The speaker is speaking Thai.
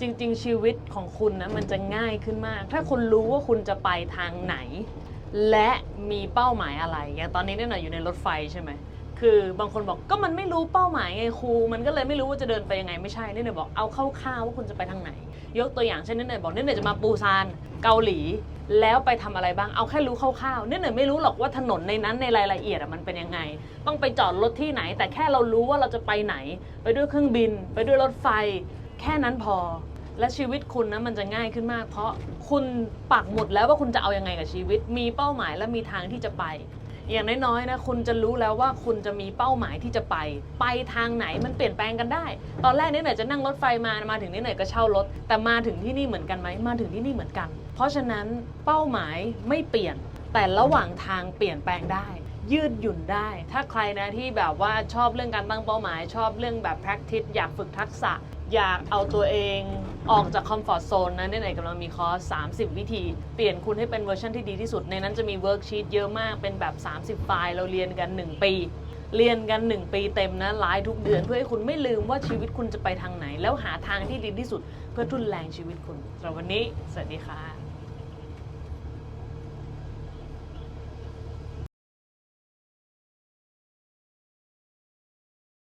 จริง ๆ ชีวิตของคุณนะมันจะง่ายขึ้นมาก ถ้าคุณรู้ว่าคุณจะไปทางไหน และมีเป้าหมายอะไร อย่างตอนนี้เนี่ยหน่อยอยู่ในรถไฟใช่ไหมคือบางคนบอกก็มันไม่รู้เป้าหมายไงครู มันก็เลยไม่รู้ว่าจะเดินไปยังไงไม่ใช่เนี่ยหน่อยบอกเอาคร่าวๆว่าคุณจะไปทางไหน ยกตัวอย่างเช่นเนี่ยหน่อยบอกเนี่ยหน่อยจะมาปูซานเกาหลี แล้วไปทำอะไรบ้างเอาแค่รู้คร่าวๆเนี่ยหน่อยไม่รู้หรอกว่าถนนในนั้นในรายละเอียดอะมันเป็นยังไง ต้องไปจอดรถที่ไหน แต่แค่เรารู้ว่าเราจะไปไหน ไปด้วยเครื่องบิน ไปด้วยรถไฟ แค่นั้นพอ และชีวิตคุณนะมันจะง่ายขึ้นมาก เพราะคุณปักหมุดแล้วว่าคุณจะเอายังไงกับชีวิต มีเป้าหมายและมีทางที่จะไป อย่างน้อยๆนะคุณจะรู้แล้วว่าคุณจะมีเป้าหมายที่จะไป ไปทางไหนมันเปลี่ยนแปลงกันได้ ตอนแรกนี่หน่อยจะนั่งรถไฟมามาถึงนี่หน่อยก็เช่ารถแต่มาถึงที่นี่เหมือนกันไหมมาถึงที่นี่เหมือนกัน เพราะฉะนั้นเป้าหมายไม่เปลี่ยน แต่ระหว่างทางเปลี่ยนแปลงได้ ยืดหยุ่นได้ ถ้าใครนะที่แบบว่าชอบเรื่องการตั้งเป้าหมาย ชอบเรื่องแบบ practice อยากฝึกทักษะ อยากเอาตัวเองออกจากคอมฟอร์ z โซนนะเนี่ยไหนกำลังมีคอร์ส 30 วิธี เปลี่ยนคุณให้เป็นเวอร์ชันที่ดีที่สุด ในนั้นจะมีเวิร์กชีตเยอะมากเป็นแบบ 30 ไฟล์ เราเรียนกัน 1 ปี เรียนกัน 1 ปีเต็มนะไลฟ์ทุกเดือน เพื่อให้คุณไม่ลืมว่าชีวิตคุณจะไปทางไหน แล้วหาทางที่ดีที่สุด เพื่อทุนแรงชีวิตคุณสำหรับวันนี้ สวัสดีค่ะ